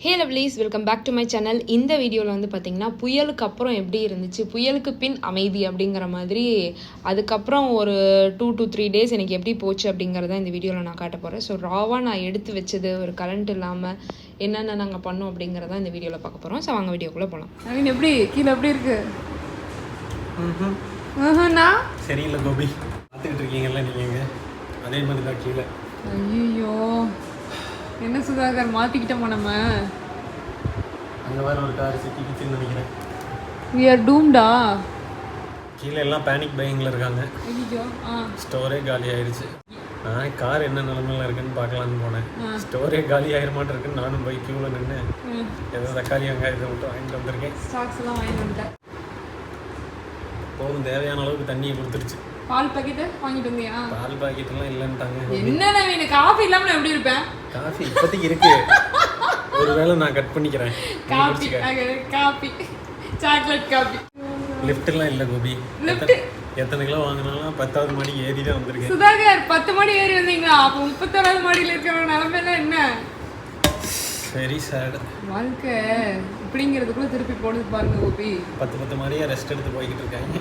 Hey lovelies welcome back to my channel இந்த வீடியோவில் வந்து பார்த்தீங்கன்னா புயலுக்கு அப்புறம் எப்படி இருந்துச்சு? புயலுக்கு பின் அமைதி அப்படிங்கிற மாதிரி அதுக்கப்புறம் ஒரு டூ to த்ரீ டேஸ் எனக்கு எப்படி போச்சு அப்படிங்கிறத இந்த வீடியோவில் நான் காட்ட போகிறேன் ஸோ ராவாக நான் எடுத்து வச்சது ஒரு கரண்ட் இல்லாமல் என்னென்ன நாங்கள் பண்ணோம் அப்படிங்கிறத இந்த வீடியோவில் பார்க்க போகிறோம் ஸோ வாங்க வீடியோக்குள்ளே போகலாம் நவீன் எப்படி? கீழே எப்படி இருக்கு? சரியில்லை கோபி. பார்த்துக்கிட்டு இருக்கீங்கல்ல நீங்கள் அதே மாதிரி தான் கீழே. ஐயோ என்ன சுதாகர் மாட்டிக்கிட்டோமா நம்ம? அங்கே வேற ஒரு கார் சிக்கிக்கிச்சுன்னு நினைக்கிறேன். வி ஆர் டூம்டா கீழே எல்லாம் பேனிக் பையிங்கில் இருக்காங்க. ஐயோ ஆ. ஸ்டோரே காலி ஆயிடுச்சு நான் கார் என்ன நிலமையில இருக்குன்னு பார்க்கலான்னு போனேன். ஸ்டோரே காலி ஆயிரமாட்டு இருக்குன்னு நானும் போய் க்யூவில் நின்று ஏதோ தக்காளி வெங்காயத்தை மட்டும் வாங்கிட்டு வந்திருக்கேன். ஸ்டாக்ஸ் எல்லாம் வாங்கிட்டு வந்துட்டேன். போதும் தேவையான அளவுக்கு தண்ணியை கொடுத்துருச்சு. பால் பாக்கெட்டு வாங்கிட்டு வந்தியா? பால் பாக்கெட் எல்லாம் இல்லைன்ட்டாங்க. என்ன நவீன் காஃபி இல்லாம நான் எப்படி இருப்பேன்? காஃபி இப்போதைக்கு இருக்கு. ஒருவேளை நான் கட் பண்ணிக்கிறேன். Coffee coffee chocolate coffee lift எல்லாம் இல்லை கோபி. எத்தனை- எத்தனை கிலோ வாங்கினாலும் பத்தாவது மணிக்கு ஏறி தான் வந்திருக்கேன் சுதாகர் பத்து மணி ஏறி வந்தீங்களா? அப்போ முப்பத்தோராது மாடியில் இருக்கிற நிலமையில என்ன? வெரி சேட் வாழ்க்கை இப்படிங்கிறதுக்குள்ள திருப்பி போடுது பாருங்க கோபி. பத்து பத்து மாதிரியே ரெஸ்ட் எடுத்து போய்கிட்டு இருக்காங்க.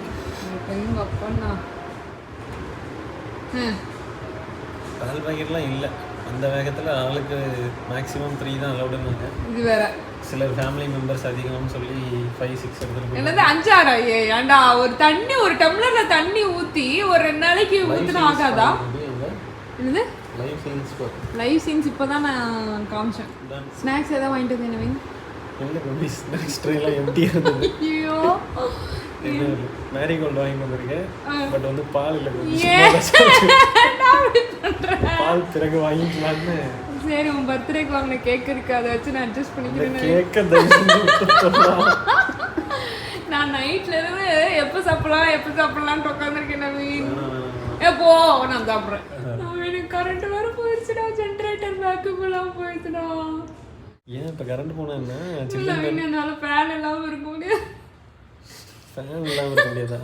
எங்க அப்பண்ணா ஹம். பால் பாக்கெட்லாம் இல்லை. அந்த வேகத்தில் ஆளுக்கு மேக்ஸிமம் த்ரீ தான் அலௌடுன்னாங்க இது வேற. சிலர் ஃபேமிலி மெம்பர்ஸ் அதிகம்னு சொல்லி ஃபைவ் சிக்ஸ் போய் என்னது அஞ்சாறா? ஏ ஏன்டா ஒரு தண்ணி ஒரு டம்ளர்ல தண்ணி ஊத்தி ஒரு ரெண்டு நாளைக்கு ஊத்துனா ஆகாதா? என்னது? லைஃப் சயின்ஸ் லைவ் சீன்ஸ் இப்பதான் நான் காமிச்சேன். ஸ்நாக்ஸ் ஏதாவது வாங்கிட்டு வந்தேன் நவீன்? ஐயோ. இது மேரிகோல்டு வாங்கிட்டு வந்திருக்கேன். பட் வந்து பால் இல்லை பால் பிறகு வாங்கிக்கலான்னு சரி உன் பர்த்டேக்கு வாங்கின கேக் இருக்கு. அதை வச்சு நான் அட்ஜஸ்ட் பண்ணிக்கிறேன் சொல்லலாம். நான் நைட்ல இருந்து எப்போ சாப்பிடலாம் எப்போ சாப்பிடலாம்னு உட்காந்துருக்கேன் நவீன். எப்போ நான் சாப்பிட்றேன். நவீன் கரண்ட் வேற போயிடுச்சுடா. ஜென்ரேட்டர் பேக்கப் எல்லாம் போயிடுச்சுடா. ஏன் இப்போ கரண்ட் போனா என்ன? நவீன் என்னால ஃபேன் இல்லாம இருக்க முடியாது. ஃபேன் இல்லாமல் இருக்க முடியாது?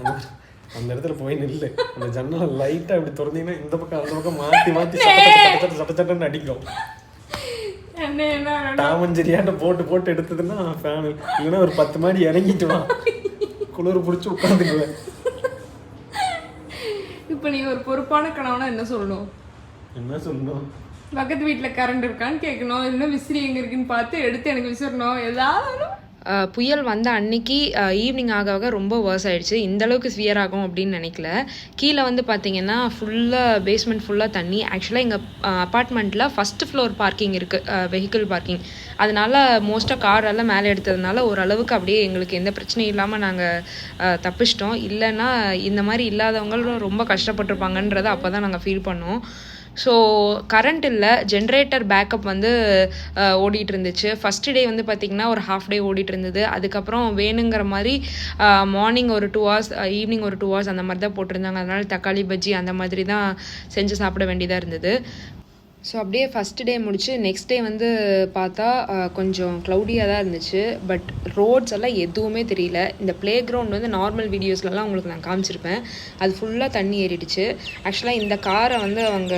அந்த- இடத்துல போய் நில்லு. அந்த ஜன்னலை லைட்டாக இப்படி திறந்தீங்கன்னா இந்த பக்கம் அந்த பக்கம் மாற்றி மாற்றி சட்ட சட்ட சட்ட சட்டன்னு அடிக்கும். டாமஞ்சரியாட்ட போட்டு போட்டு எடுத்ததுன்னா ஃபேன் இல்லைன்னா ஒரு பத்து மாடி இறங்கிட்டு வா. குளிர் பிடிச்சி உட்காந்துக்குவேன். இப்போ நீ ஒரு பொறுப்பான கணவனா என்ன சொல்லணும்? என்ன சொல்லணும்? பக்கத்து வீட்ல கரண்ட் இருக்கான்னு கேட்கணும் இல்லை விசிறி எங்க இருக்குன்னு பார்த்து எடுத்து எனக்கு விசிறணும். ஏதாவது புயல் வந்த அன்னைக்கு ஈவினிங் ஆக ஆக ரொம்ப வேர்ஸ் ஆகிடுச்சு இந்தளவுக்கு ஸ்வியர் ஆகும் அப்படின்னு நினைக்கல. கீழே வந்து பார்த்தீங்கன்னா ஃபுல்லாக பேஸ்மெண்ட் ஃபுல்லாக தண்ணி. ஆக்சுவலாக எங்கள் அப்பார்ட்மெண்ட்டில் ஃபஸ்ட் ஃப்ளோர் பார்க்கிங் இருக்குது வெஹிக்கிள் பார்க்கிங் அதனால மோஸ்ட்டாக கார் எல்லாம் மேலே எடுத்ததுனால ஓரளவுக்கு அப்படியே எங்களுக்கு எந்த பிரச்சனையும் இல்லாமல் நாங்கள் தப்பிச்சிட்டோம். இல்லைன்னா இந்த மாதிரி இல்லாதவங்களும் ரொம்ப கஷ்டப்பட்டிருப்பாங்கன்றதை அப்போ தான் நாங்கள் ஃபீல் பண்ணோம். ஸோ கரண்ட் இல்லை ஜென்ரேட்டர் பேக்கப் வந்து ஓடிட்டு இருந்துச்சு ஃபஸ்ட்டு டே வந்து பார்த்திங்கன்னா ஒரு ஹாஃப் டே ஓடிட்டு இருந்தது அதுக்கப்புறம் வேணுங்கிற மாதிரி மார்னிங் ஒரு டூ ஹவர்ஸ் ஈவினிங் ஒரு டூ ஹவர்ஸ் அந்த மாதிரி தான் போட்டிருந்தாங்க. அதனால் தக்காளி பஜ்ஜி அந்த மாதிரி தான் செஞ்சு சாப்பிட வேண்டியதாக இருந்தது. ஸோ அப்படியே ஃபஸ்ட் டே முடிச்சு நெக்ஸ்ட் டே வந்து பார்த்தா கொஞ்சம் க்ளவுடியாக தான் இருந்துச்சு. பட் ரோட்ஸ் எல்லாம் எதுவுமே தெரியல. இந்த ப்ளே கிரவுண்ட் வந்து நார்மல் வீடியோஸ்லலாம் உங்களுக்கு நான் காமிச்சிருப்பேன். அது ஃபுல்லாக தண்ணி ஏறிடுச்சு. ஆக்சுவலாக இந்த காரை வந்து அவங்க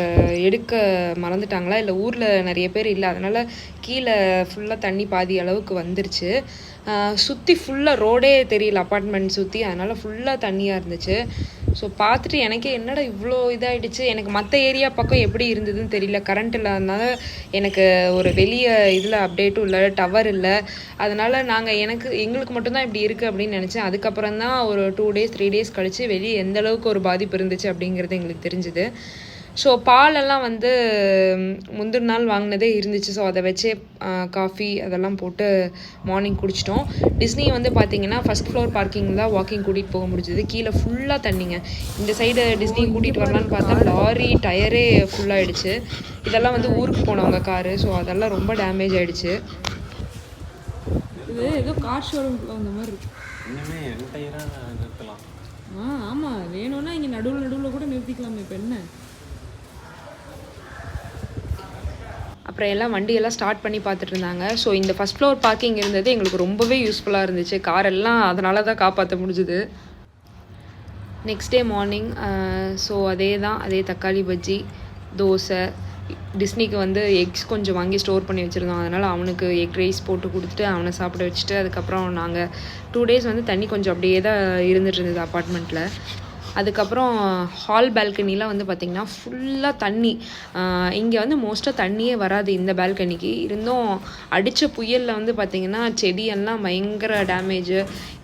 எடுக்க மறந்துட்டாங்களா? இல்லை ஊரில் நிறைய பேர் இல்லை. அதனால் கீழே ஃபுல்லாக தண்ணி பாதி அளவுக்கு வந்துருச்சு. சுற்றி ஃபுல்லாக ரோடே தெரியல அப்பார்ட்மெண்ட் சுற்றி அதனால் ஃபுல்லாக தண்ணியாக இருந்துச்சு. ஸோ பார்த்துட்டு எனக்கே என்னடா இவ்வளோ இதாகிடுச்சு எனக்கு மற்ற ஏரியா பக்கம் எப்படி இருந்ததுன்னு தெரியல. கரண்ட் இல்லாதனால எனக்கு ஒரு வெளியே இதில் அப்டேட்டும் இல்லை டவர் இல்லை. அதனால் நாங்கள் எனக்கு எங்களுக்கு மட்டும்தான் இப்படி இருக்குது அப்படின்னு நினச்சேன். அதுக்கப்புறம் தான் ஒரு டூ டேஸ் த்ரீ டேஸ் கழித்து வெளியே எந்த அளவுக்கு ஒரு பாதிப்பு இருந்துச்சு அப்படிங்கிறது எங்களுக்கு தெரிஞ்சுது. ஸோ பாலெல்லாம் வந்து முந்தின நாள் வாங்கினதே இருந்துச்சு. ஸோ அதை வச்சே காஃபி அதெல்லாம் போட்டு மார்னிங் குடிச்சிட்டோம். டிஸ்னி வந்து பார்த்தீங்கன்னா ஃபர்ஸ்ட் ஃப்ளோர் பார்க்கிங் தான் வாக்கிங் கூட்டிகிட்டு போக முடிஞ்சது. கீழே ஃபுல்லாக தண்ணிங்க. இந்த சைடு டிஸ்னி கூட்டிகிட்டு வரலான்னு பார்த்தா லாரி டயரே ஃபுல்லாகிடுச்சு இதெல்லாம் வந்து ஊருக்கு போனவங்க காரு. ஸோ அதெல்லாம் ரொம்ப டேமேஜ் ஆயிடுச்சு. இது ஏதோ கார் ஷோரூம்குள்ள வந்த மாதிரி இருக்கு. இன்னுமே என்டையராக நிறுத்தலாம். ஆ ஆமா. வேணும்னா இங்க நடுவுல நடுவுல கூட நிறுத்திக்கலாமே. இப்போ என்ன? அப்புறம் எல்லாம் வண்டியெல்லாம் ஸ்டார்ட் பண்ணி பார்த்துட்டு இருந்தாங்க ஸோ இந்த ஃபஸ்ட் ஃப்ளோர் பார்க்கிங் இருந்தது எங்களுக்கு ரொம்பவே யூஸ்ஃபுல்லாக இருந்துச்சு. கார் எல்லாம் அதனால தான் காப்பாற்ற முடிஞ்சுது. நெக்ஸ்ட் டே மார்னிங் ஸோ அதே தான் அதே தக்காளி பஜ்ஜி தோசை டிஸ்னிக்கு வந்து எக்ஸ் கொஞ்சம் வாங்கி ஸ்டோர் பண்ணி வச்சுருந்தோம். அதனால் அவனுக்கு எக் ரைஸ் போட்டு கொடுத்துட்டு அவனை சாப்பிட வச்சுட்டு அதுக்கப்புறம் நாங்கள் டூ டேஸ் வந்து தண்ணி கொஞ்சம் அப்படியே தான் இருந்துட்டு இருந்தது அப்பார்ட்மெண்ட்டில் அதுக்கப்புறம் ஹால் பால்கனிலாம் வந்து பார்த்திங்கன்னா ஃபுல்லாக தண்ணி. இங்கே வந்து மோஸ்ட்டாக தண்ணியே வராது இந்த பால்கனிக்கு இருந்தும் அடித்த புயலில் வந்து பார்த்திங்கன்னா செடியெல்லாம் பயங்கர டேமேஜு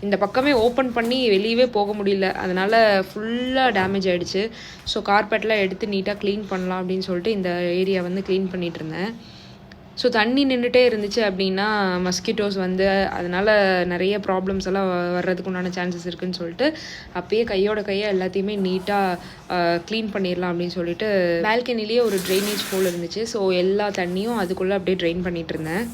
இந்த பக்கமே ஓப்பன் பண்ணி வெளியவே போக முடியல. அதனால் ஃபுல்லாக டேமேஜ் ஆகிடுச்சு ஸோ கார்பெட்லாம் எடுத்து நீட்டாக க்ளீன் பண்ணலாம் அப்படின்னு சொல்லிட்டு இந்த ஏரியா வந்து க்ளீன் பண்ணிகிட்டு இருந்தேன். ஸோ தண்ணி நின்றுட்டே இருந்துச்சு அப்படின்னா மஸ்கிட்டோஸ் வந்து அதனால் நிறைய ப்ராப்ளம்ஸ் எல்லாம் வர்றதுக்கு உண்டான சான்சஸ் இருக்குன்னு சொல்லிட்டு அப்பயே கையோட கையை எல்லாத்தையுமே நீட்டாக க்ளீன் பண்ணிடலாம் அப்படின்னு சொல்லிட்டு பால்கனிலேயே ஒரு ட்ரைனேஜ் போல் இருந்துச்சு. ஸோ எல்லா தண்ணியும் அதுக்குள்ளே அப்படியே ட்ரைன் பண்ணிகிட்டு இருந்தேன்.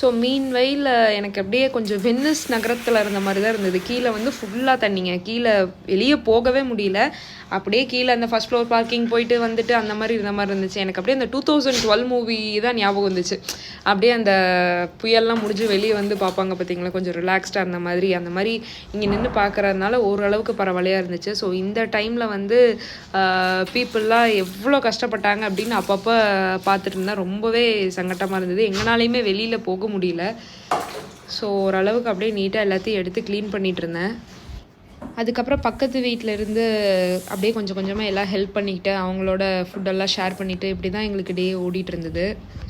ஸோ மீன் வயலில் எனக்கு அப்படியே கொஞ்சம் வென்னிஸ் நகரத்தில் இருந்த மாதிரி தான் இருந்தது. கீழே வந்து ஃபுல்லாக தண்ணிங்க. கீழே வெளியே போகவே முடியல. அப்படியே கீழே அந்த ஃபர்ஸ்ட் ஃப்ளோர் பார்க்கிங் போயிட்டு வந்துட்டு அந்த மாதிரி இருந்த மாதிரி இருந்துச்சு. எனக்கு அப்படியே அந்த டூ தௌசண்ட் டுவெல் மூவி தான் ஞாபகம் வந்துச்சு. அப்படியே அந்த புயல்லாம் முடிஞ்சு வெளியே வந்து பார்ப்பாங்க பார்த்தீங்களா? கொஞ்சம் ரிலாக்ஸ்டாக இருந்த மாதிரி அந்த மாதிரி இங்கே நின்று பார்க்குறதுனால ஓரளவுக்கு பரவாயில்லையாக இருந்துச்சு. ஸோ இந்த டைமில் வந்து பீப்புளெலாம் எவ்வளோ கஷ்டப்பட்டாங்க அப்படின்னு அப்பப்போ பார்த்துட்டு இருந்தால் ரொம்பவே சங்கட்டமாக இருந்தது. எங்கனாலையுமே வெளியில் போக முடியல. ஸோ ஓரளவுக்கு அப்படியே நீட்டாக எல்லாத்தையும் எடுத்து க்ளீன் பண்ணிகிட்டு இருந்தேன். அதுக்கப்புறம் பக்கத்து வீட்டில் இருந்து அப்படியே கொஞ்சம் கொஞ்சமாக எல்லாம் ஹெல்ப் பண்ணிக்கிட்டு அவங்களோட ஃபுட்டெல்லாம் ஷேர் பண்ணிவிட்டு இப்படி தான் எங்களுக்கு டே ஓடிட்டு இருந்தது.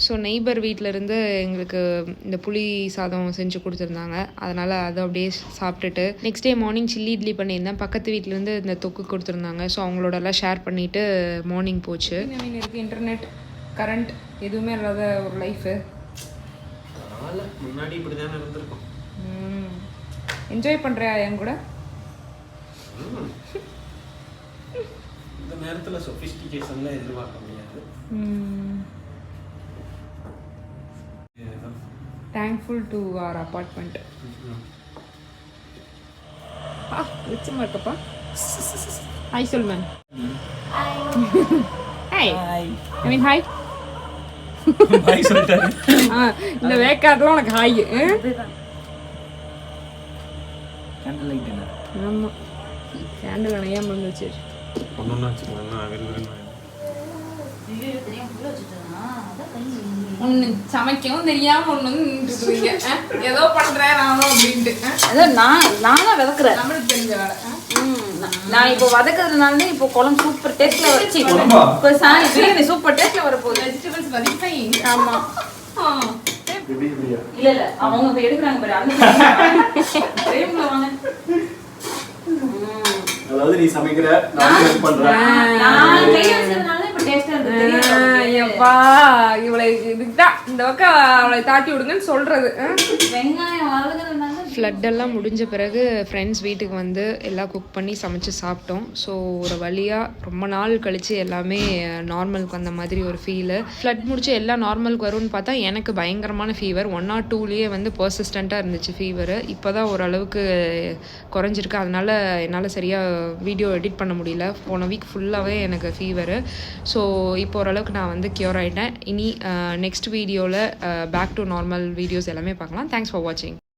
ஸோ நெய்பர் வீட்டிலேருந்து எங்களுக்கு இந்த புளி சாதம் செஞ்சு கொடுத்துருந்தாங்க. அதனால் அதை அப்படியே சாப்பிட்டுட்டு next day morning chilli idli பண்ணியிருந்தேன். பக்கத்து வீட்டிலேருந்து இந்த தொக்கு கொடுத்துருந்தாங்க. ஸோ அவங்களோடலாம் ஷேர் பண்ணிவிட்டு மார்னிங் போச்சு. மீன் இருக்குது இன்டர்நெட் கரண்ட் எதுவுமே இல்லாத ஒரு லைஃபு அதனால முன்னாடி இப்படி தானே இருந்திருக்கும் என்ஜாய் பண்ணுறியா என் கூட? இந்த நேரத்தில் சொஃபிஸ்டிகேஷன்லாம் எதிர்பார்க்க முடியாது. இதுதான். தேங்க்ஃபுல் டு ஆர் அப்பார்ட்மெண்ட் ம். ஆ வெளிச்சமாக இருக்கப்பா. ஹாய் சொல் ma'am hi I mean hi Bye சொல்லிட்டாரு. ஆ இந்த வேக்காட்டுலாம் உனக்கு ஹாய் ஆமாம் கேண்டில் அணையாமல் இருந்துச்சு ஒண்ணொண்ணா வச்சுக்கோங்க, நான் விறுவிறுன்னு ஒன்று சமைக்கவும் தெரியாமல் ஒன்று வந்து நின்றுட்டுருவீங்க ஏதோ பண்ணுறேன் நானும் அப்படின்ட்டு? அதான் நான் நானா விதக்குறேன் நம்மளுக்கு தெரிஞ்ச வேலை? நான் இப்போ வதக்குறதுனால தான் இப்போ குழம்பு சூப்பர் டேஸ்ட்ல வச்சு. இப்போ சாரி பிரியாணி சூப்பர் டேஸ்ட்ல வர போகுது வெஜிடபிள்ஸ் ஃபைன் ஆமா. இல்ல இல்ல அவங்க இப்ப எடுக்கிறாங்க பாரு அந்த ஃப்ரேம்ல வாங்க. அதாவது நீ சமைக்கிற நான் ஹெல்ப் பண்றேன். நான் கை வச்சதுனால இப்ப டேஸ்டா இருக்கு. ஐயப்பா இவளை இதுதான். இந்த பக்கம் அவளை தாட்டி விடுங்கன்னு சொல்றது? வெங்காயம் வதக்குறதுனால ஃப்ளட்டெல்லாம் முடிஞ்ச பிறகு ஃப்ரெண்ட்ஸ் வீட்டுக்கு வந்து எல்லாம் குக் பண்ணி சமைச்சு சாப்பிட்டோம். ஸோ ஒரு வழியாக ரொம்ப நாள் கழித்து எல்லாமே நார்மலுக்கு வந்த மாதிரி ஒரு ஃபீலு ஃப்ளட் முடிச்சு எல்லாம் நார்மலுக்கு வரும்னு பார்த்தா எனக்கு பயங்கரமான ஃபீவர் ஒன் ஆர் டூலேயே வந்து பர்சிஸ்டண்ட்டாக இருந்துச்சு ஃபீவர் இப்போ தான் ஓரளவுக்கு குறைஞ்சிருக்கு. அதனால் என்னால் சரியாக வீடியோ எடிட் பண்ண முடியல. போன வீக் ஃபுல்லாகவே எனக்கு ஃபீவரு ஸோ இப்போ ஓரளவுக்கு நான் வந்து க்யூர் ஆகிட்டேன் இனி நெக்ஸ்ட் வீடியோவில் பேக் டு நார்மல் வீடியோஸ் எல்லாமே பார்க்கலாம். தேங்க்ஸ் ஃபார் வாட்சிங்